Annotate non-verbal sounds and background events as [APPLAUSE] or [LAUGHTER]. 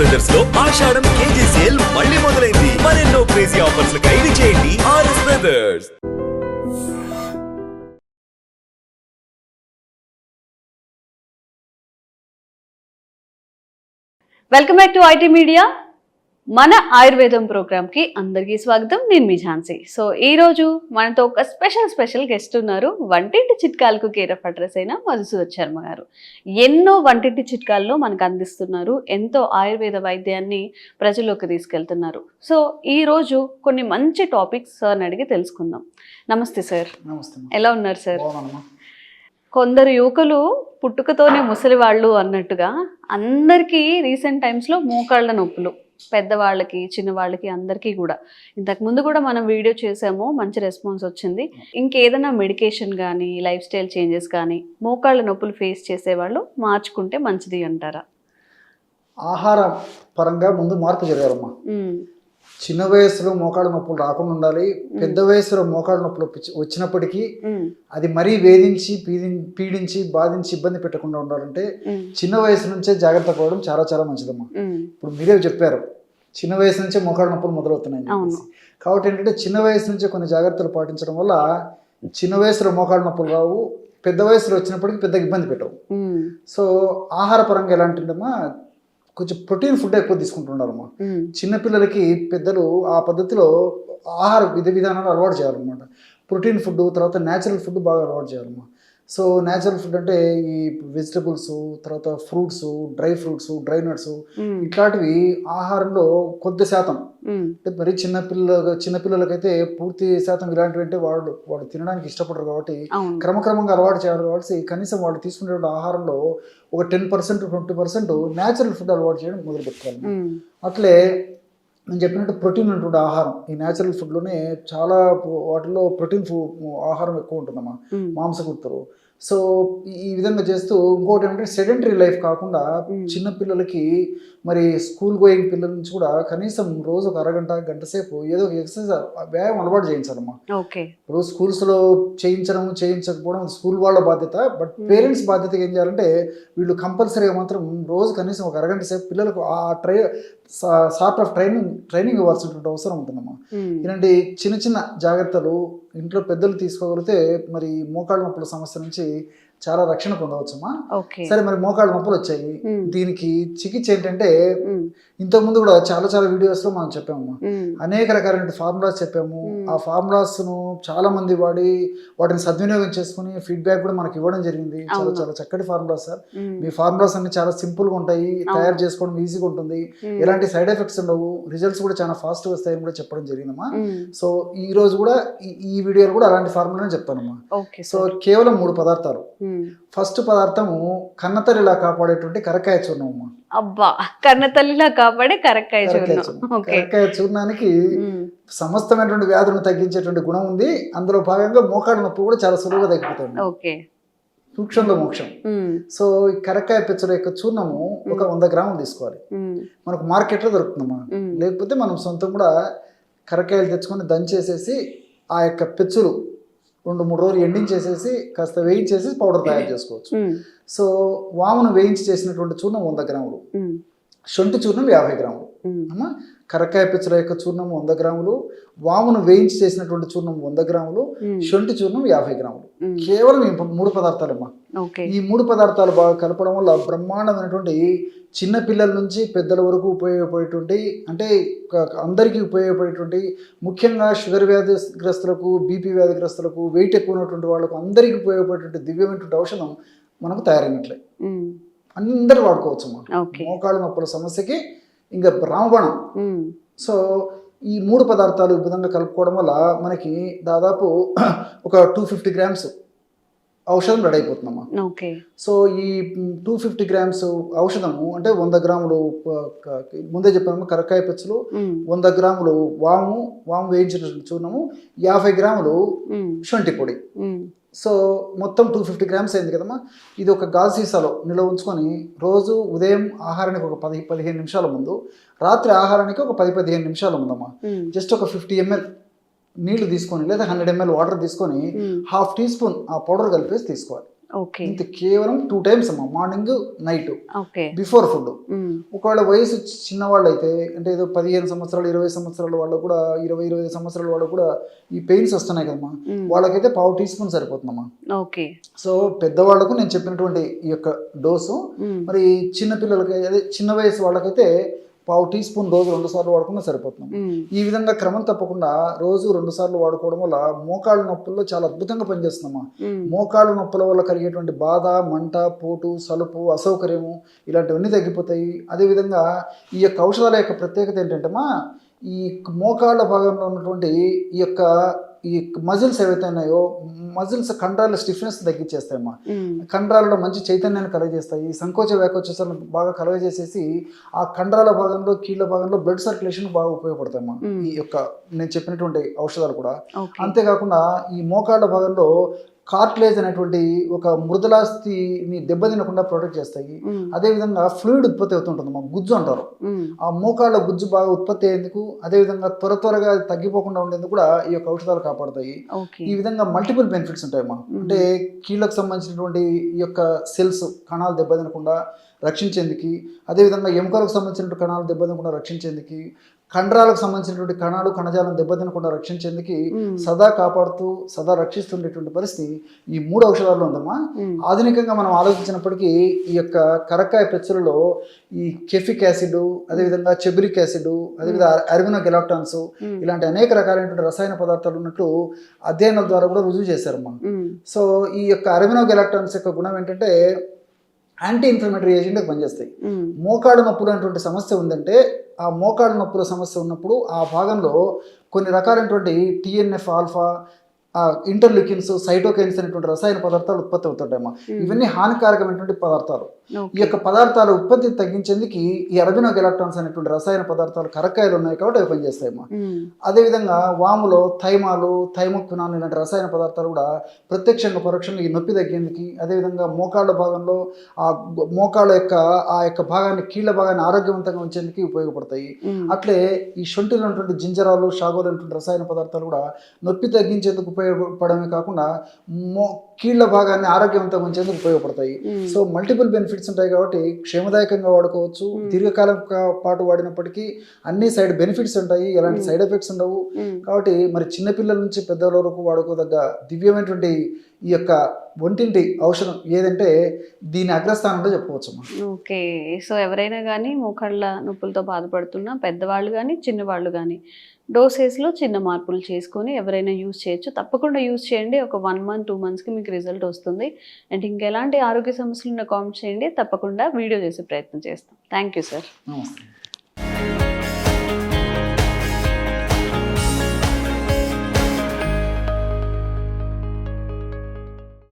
బ్రదర్స్లో ఆషాఢం KG sale మళ్ళీ మొదలైంది. మరెన్నో క్రేజీ ఆఫర్స్ ఖైదీ చేయండి R S brothers welcome back to IT media మన ఆయుర్వేదం ప్రోగ్రామ్కి అందరికీ స్వాగతం. నేను మీ ఝాన్సీ. సో ఈ రోజు మనతో ఒక స్పెషల్ స్పెషల్ గెస్ట్ ఉన్నారు. వంటింటి చిట్కాలకు కేర్ ఆఫ్ అడ్రస్ అయిన మధుసూదర్ శర్మ గారు. ఎన్నో వంటింటి చిట్కాల్లో మనకు అందిస్తున్నారు. ఎంతో ఆయుర్వేద వైద్యాన్ని ప్రజల్లోకి తీసుకెళ్తున్నారు. సో ఈ రోజు కొన్ని మంచి టాపిక్స్ సార్ని అడిగి తెలుసుకుందాం. నమస్తే సార్. ఎలా ఉన్నారు సార్. కొందరు యువకులు పుట్టుకతోనే ముసలి వాళ్ళు అన్నట్టుగా అందరికీ రీసెంట్ టైమ్స్లో మోకాళ్ళ నొప్పులు. పెద్దవాళ్ళకి చిన్నవాళ్ళకి అందరికీ కూడా. ఇంతకు ముందు కూడా మనం వీడియో చేసాము మంచి రెస్పాన్స్ వచ్చింది. ఇంకేదైనా మెడికేషన్ కానీ లైఫ్ స్టైల్ చేంజెస్ కానీ మోకాళ్ళ నొప్పులు ఫేస్ చేసేవాళ్ళు మార్చుకుంటే మంచిది అంటారా? ఆహార పరంగా ముందు మార్పు జరగాలమ్మా చిన్న వయసులో మోకాళ్ళ నొప్పులు రాకుండా ఉండాలి. పెద్ద వయసులో మోకాళ్ళ నొప్పులు వచ్చి- వచ్చినప్పటికీ అది మరీ వేధించి పీడి పీడించి బాధించి ఇబ్బంది పెట్టకుండా ఉండాలంటే చిన్న వయసు నుంచే జాగ్రత్త పడడం చాలా చాలా మంచిదమ్మా. ఇప్పుడు మీరే చెప్పారు చిన్న వయసు నుంచే మోకాళ్ళ నొప్పులు మొదలవుతున్నాయి. కాబట్టి ఏంటంటే చిన్న వయసు నుంచే కొన్ని జాగ్రత్తలు పాటించడం వల్ల చిన్న వయసులో మోకాళ్ళ నొప్పులు రావు పెద్ద వయసులో వచ్చినప్పటికీ పెద్దగా ఇబ్బంది పెట్టవు. సో ఆహార పరంగా ఎలాంటిదమ్మా? కొంచెం ప్రోటీన్ ఫుడ్ ఎక్కువ తీసుకుంటున్నారమ్మా. చిన్నపిల్లలకి పెద్దలు ఆ పద్ధతిలో ఆహార విధి విధానాలు అలవాటు చేయాలన్నమాట. ప్రోటీన్ ఫుడ్ తర్వాత న్యాచురల్ ఫుడ్ బాగా అలవాటు చేయాలమ్మా. సో న్యాచురల్ ఫుడ్ అంటే ఈ వెజిటబుల్స్ తర్వాత fruits dry fruits dry nuts ఇట్లాంటివి ఆహారంలో కొద్ది శాతం. అంటే మరి చిన్నపిల్ల చిన్నపిల్లలకైతే పూర్తి శాతం ఇలాంటివి అంటే వాళ్ళు వాళ్ళు తినడానికి ఇష్టపడరు కాబట్టి క్రమక్రమంగా అలవాటు చేయాలి కాబట్టి కనీసం వాళ్ళు తీసుకునేటువంటి ఆహారంలో ఒక ten percent twenty percent natural food అలవాటు చేయడం మొదలు పెట్టుకోవాలి అట్లే నేను చెప్పినట్టు ప్రోటీన్ ఉన్నటువంటి ఆహారం ఈ న్యాచురల్ ఫుడ్లోనే చాలా వాటిలో ప్రోటీన్ ఫు ఆహారం ఎక్కువ ఉంటుందమ్మా. మాంసకృతులు సో ఈ- విధంగా చేస్తూ ఇంకోటి ఏమంటే సెడెంటరీ లైఫ్ కాకుండా Mm. చిన్న పిల్లలకి మరి స్కూల్ గోయింగ్ పిల్లల నుంచి కూడా కనీసం రోజు ఒక అరగంట గంట సేపు ఏదో ఒక ఎక్సర్సైజ్ వ్యాయామం అలవాటు చేయించాలమ్మా ఇప్పుడు స్కూల్స్లో చేయించడం చేయించకపోవడం స్కూల్ వాళ్ళ బాధ్యత బట్ Hmm. పేరెంట్స్ బాధ్యత ఏం చేయాలంటే వీళ్ళు కంపల్సరీగా మాత్రం రోజు కనీసం ఒక అరగంట సేపు పిల్లలకు ఆ try sort of training training ఇవ్వాల్సినటువంటి అవసరం ఉంటుందమ్మా ఉమ్, ఇలాంటి చిన్న చిన్న జాగ్రత్తలు ఇంట్లో పెద్దలు తీసుకోగలిగితే మరి మోకాళ్ళ నొప్పుల సమస్య నుంచి చాలా రక్షణ పొందవచ్చమ్మా. సరే మరి మోకాళ్ళ నొప్పులు వచ్చాయి. దీనికి చికిత్స ఏంటంటే ఉమ్, ఇంతకుముందు కూడా చాలా చాలా వీడియోస్లో మనం చెప్పామమ్మా. ఉమ్, అనేక రకాలైన ఫార్ములాస్ చెప్పాము. ఆ ఫార్ములాస్ను చాలా మంది వాడి వాటిని సద్వినియోగం చేసుకుని ఫీడ్బ్యాక్ కూడా మనకి ఇవ్వడం జరిగింది. చాలా. చాలా చక్కటి ఫార్ములాస్ సార్. మీ ఫార్ములాస్ అన్ని చాలా సింపుల్గా ఉంటాయి. తయారు చేసుకోవడం ఈజీగా ఉంటుంది. ఎలాంటి సైడ్ ఎఫెక్ట్స్ ఉండవు. రిజల్ట్స్ కూడా చాలా ఫాస్ట్ వస్తాయని కూడా చెప్పడం జరిగిందమ్మా. సో ఈ రోజు కూడా ఈ- వీడియోలో కూడా అలాంటి ఫార్ములానే చెప్తానమ్మా. సో కేవలం మూడు పదార్థాలు. ఫస్ట్ పదార్థము కన్నతల్లిలా కాపాడేటువంటి కరకాయ చూర్ణం అమ్మా. అబ్బా కన్న తల్లిలా కాపాడే కరక్కాయ చూర్ణం. కరక్కాయ చూర్ణానికి సమస్తమైనటువంటి వ్యాధులను తగ్గించేటువంటి గుణం ఉంది. అందులో భాగంగా మోకాళ్ళ నొప్పి కూడా చాలా సులువుగా తగ్గిపోతుంది ఓకే. సూక్ష్మంలో మోక్షం. సో ఈ కరక్కాయ పెచ్చల యొక్క చూర్ణము ఒక వంద గ్రాములు తీసుకోవాలి. మనకు మార్కెట్లో దొరుకుతుందమ్మా లేకపోతే మనం సొంతం కూడా కరక్కాయలు తెచ్చుకొని దంచేసేసి ఆ యొక్క పెచ్చులు రెండు మూడు రోజులు ఎండించేసేసి కాస్త వేయించేసి పౌడర్ తయారు చేసుకోవచ్చు. సో వామును వేయించి చేసినటువంటి చూర్ణం వంద గ్రాములు. శొంఠి చూర్ణం యాభై గ్రాములు. అమ్మ కరక్కాయ పెచ్చల యొక్క చూర్ణం వంద గ్రాములు వామును వేయించి చేసినటువంటి చూర్ణం వంద గ్రాములు శొంఠి చూర్ణం యాభై గ్రాములు. కేవలం ఈ మూడు పదార్థాలమ్మా. ఈ మూడు పదార్థాలు బాగా కలపడం వల్ల బ్రహ్మాండమైనటువంటి చిన్న పిల్లల నుంచి పెద్దల వరకు ఉపయోగపడేటువంటి అంటే అందరికీ ఉపయోగపడేటువంటి ముఖ్యంగా షుగర్ వ్యాధిగ్రస్తులకు బీపీ వ్యాధిగ్రస్తులకు వెయిట్ ఎక్కువ ఉన్నటువంటి వాళ్ళకు అందరికీ ఉపయోగపడేటువంటి దివ్యమైనటువంటి ఔషధం మనకు తయారైనట్లే. అందరూ వాడుకోవచ్చు అమ్మా ఓకే. మోకాళ్ళ నొప్పుల సమస్యకి ఇంకా రామబాణం. ఉమ్, సో ఈ మూడు పదార్థాలు ఈ విధంగా కలుపుకోవడం వల్ల మనకి దాదాపు [CLEARS THROAT] ఒక టూ ఫిఫ్టీ గ్రామ్స్ ఔషధం రెడీ అయిపోతుందమ్మా. ఓకే. సో ఈ టూ ఫిఫ్టీ గ్రామ్స్ ఔషధము అంటే వంద గ్రాములు ముందే చెప్పాము కరక్కాయ పెచ్చులు వంద గ్రాములు వాము వాము వేయించిన చూర్ణము యాభై గ్రాములు శొంఠి పొడి. సో మొత్తం టూ ఫిఫ్టీ గ్రామ్స్ అయింది కదమ్మా. ఇది ఒక గాజు సీసాలో నిల్వ ఉంచుకొని రోజు ఉదయం ఆహారానికి ఒక పది పదిహేను నిమిషాల ముందు రాత్రి ఆహారానికి ఒక పది పదిహేను నిమిషాల ముందమ్మా. జస్ట్ ఒక ఫిఫ్టీ ఎంఎల్ నీళ్ళు తీసుకొని లేదా హండ్రెడ్ ఎంఎల్ వాటర్ తీసుకొని హాఫ్ టీ స్పూన్ ఆ పౌడర్ కలిపేసి తీసుకోవాలి. ఇంత కేవలం టూ టైమ్స్ అమ్మా మార్నింగ్ నైట్ బిఫోర్ ఫుడ్ ఒకవేళ వయసు చిన్నవాళ్ళు అయితే అంటే ఏదో పదిహేను సంవత్సరాలు ఇరవై సంవత్సరాల వాళ్ళు కూడా ఇరవై ఇరవై ఐదు సంవత్సరాల వాళ్ళు కూడా ఈ పెయిన్స్ వస్తున్నాయి కదమ్మా. వాళ్ళకైతే పావు టీ స్పూన్ సరిపోతుందమ్మా. ఓకే. సో పెద్దవాళ్ళకు నేను చెప్పినటువంటి ఈ యొక్క డోసు మరి చిన్న పిల్లలకి అదే చిన్న వయసు వాళ్ళకైతే పావు టీ స్పూన్ రోజు రెండు సార్లు వాడుకున్నా సరిపోతుంది. ఈ విధంగా క్రమం తప్పకుండా రోజు రెండు సార్లు వాడుకోవడం వల్ల మోకాళ్ళ నొప్పుల్లో చాలా అద్భుతంగా పనిచేస్తుందమ్మా. ఉమ్, మోకాళ్ళ నొప్పుల వల్ల కలిగేటువంటి బాధ మంట పోటు సలుపు అసౌకర్యము ఇలాంటివన్నీ తగ్గిపోతాయి. అదేవిధంగా ఈ యొక్క ఔషధాల యొక్క ప్రత్యేకత ఏంటంటేమా ఈ మోకాళ్ళ భాగంలో ఉన్నటువంటి ఈ యొక్క ఈ మజిల్స్ ఏవైతే ఉన్నాయో మజిల్స్ కండరాల స్టిఫ్నెస్ తగ్గించేస్తాయమ్మా. కండరాలలో మంచి చైతన్యాన్ని కలగజేస్తాయి. సంకోచ వ్యాకోచాలను బాగా కలగజేసేసి ఆ కండరాల భాగంలో కీళ్ళ భాగంలో బ్లడ్ సర్క్యులేషన్ బాగా ఉపయోగపడతాయమ్మా. మ్మ్. ఈ యొక్క నేను చెప్పినటువంటి ఔషధాలు కూడా. అంతేకాకుండా ఈ మోకాళ్ళ భాగంలో కార్ట్లేజ్ అనేటువంటి ఒక మృదులాస్థిని దెబ్బతినకుండా ప్రొటెక్ట్ చేస్తాయి. అదేవిధంగా ఫ్లూయిడ్ ఉత్పత్తి అవుతుంటుంది మా గుజ్జు అంటారు. ఆ మోకాళ్ళ గుజ్జు బాగా ఉత్పత్తి అయ్యేందుకు అదేవిధంగా త్వర త్వరగా తగ్గిపోకుండా ఉండేందుకు కూడా ఈ యొక్క ఔషధాలు కాపాడతాయి. ఈ విధంగా మల్టిపుల్ బెనిఫిట్స్ ఉంటాయమ్మా అంటే కీళ్ళకు సంబంధించినటువంటి ఈ యొక్క సెల్స్ కణాలు దెబ్బతినకుండా రక్షించేందుకు అదేవిధంగా ఎముకలకు సంబంధించినటువంటి కణాలు దెబ్బతినకుండా రక్షించేందుకు కండరాలకు సంబంధించినటువంటి కణాలు కణజాలం దెబ్బతినకుండా రక్షించేందుకు సదా కాపాడుతూ సదా రక్షిస్తుండేటువంటి పరిస్థితి ఈ మూడు ఔషధాల్లో ఉందమ్మా. ఆధునికంగా మనం ఆలోచించినప్పటికీ ఈ యొక్క కరక్కాయ పెచ్చులలో ఈ కెఫిక్ యాసిడ్ అదేవిధంగా చెబురిక్ యాసిడ్ అదేవిధంగా అర్మినో గెలాక్టాన్స్ ఇలాంటి అనేక రకాలైనటువంటి రసాయన పదార్థాలు ఉన్నట్లు అధ్యయనాల ద్వారా కూడా రుజువు చేశారమ్మా. సో ఈ యొక్క అరమినో గెలాక్టాన్స్ యొక్క గుణం ఏంటంటే యాంటీ ఇన్ఫ్లమేటరీ ఏజెంట్గా పనిచేస్తాయి. మోకాడు నొప్పులు అనేటువంటి సమస్య ఉందంటే ఆ మోకాడు నొప్పుల సమస్య ఉన్నప్పుడు ఆ భాగంలో కొన్ని రకాలైనటువంటి టిఎన్ఎఫ్ ఆల్ఫా ఇంటర్లికిన్స్ సైటోకైన్స్ అనేటువంటి రసాయన పదార్థాలు ఉత్పత్తి అవుతుంటాయమ్మా. ఇవన్నీ హానికారకమైనటువంటి పదార్థాలు. ఈ యొక్క పదార్థాల ఉత్పత్తిని తగ్గించేందుకు ఈ అరబినో గెలాక్టాన్స్ అనేటువంటి రసాయన పదార్థాలు కరక్కాయలు ఉన్నాయి కాబట్టి అవి పనిచేస్తాయమ్మా. అదేవిధంగా వాములో థైమాలు థైమోక్వినాల్ ఇలాంటి రసాయన పదార్థాలు కూడా ప్రత్యక్షంగా పరోక్షంగా ఈ నొప్పి తగ్గేందుకు అదేవిధంగా మోకాళ్ళ భాగంలో ఆ మోకాళ్ళ యొక్క ఆ యొక్క భాగాన్ని కీళ్ళ భాగాన్ని ఆరోగ్యవంతంగా ఉంచేందుకు ఉపయోగపడతాయి. అట్లే ఈ శొంఠిలో ఉన్నటువంటి జింజరాలు షాగోలు అనేటువంటి రసాయన పదార్థాలు కూడా నొప్పి తగ్గించేందుకు ఉపయోగపడమే కాకుండా మో కీళ్ళ భాగాన్ని ఆరోగ్యవంతంగా ఉంచేందుకు ఉపయోగపడతాయి. సో మల్టిపుల్ బెనిఫిట్స్ ఉంటాయి కాబట్టి క్షేమదాయకంగా వాడుకోవచ్చు. దీర్ఘకాలం పాటు వాడినప్పటికీ అన్ని సైడ్ బెనిఫిట్స్ ఉంటాయి. ఎలాంటి సైడ్ ఎఫెక్ట్స్ ఉండవు. కాబట్టి మరి చిన్నపిల్లల నుంచి పెద్దల వరకు వాడుకోదగ్గ దివ్యమైనటువంటి ఈ యొక్క ఒంటింటి ఔషధం ఏదంటే దీని అగ్రస్థానంలో చెప్పవచ్చు ఓకే. సో ఎవరైనా కానీ మోకాళ్ళ నొప్పులతో బాధపడుతున్న పెద్దవాళ్ళు కానీ చిన్నవాళ్ళు కానీ డోసెస్లో చిన్న మార్పులు చేసుకొని ఎవరైనా యూస్ చేయొచ్చు. తప్పకుండా యూస్ చేయండి. ఒక వన్ మంత్ టూ మంత్స్కి మీకు రిజల్ట్ వస్తుంది. అండ్ ఇంకెలాంటి ఆరోగ్య సమస్యలు ఉన్న కామెంట్ చేయండి. తప్పకుండా వీడియో చేసే ప్రయత్నం చేస్తాం. Thank you sir. నమస్తే.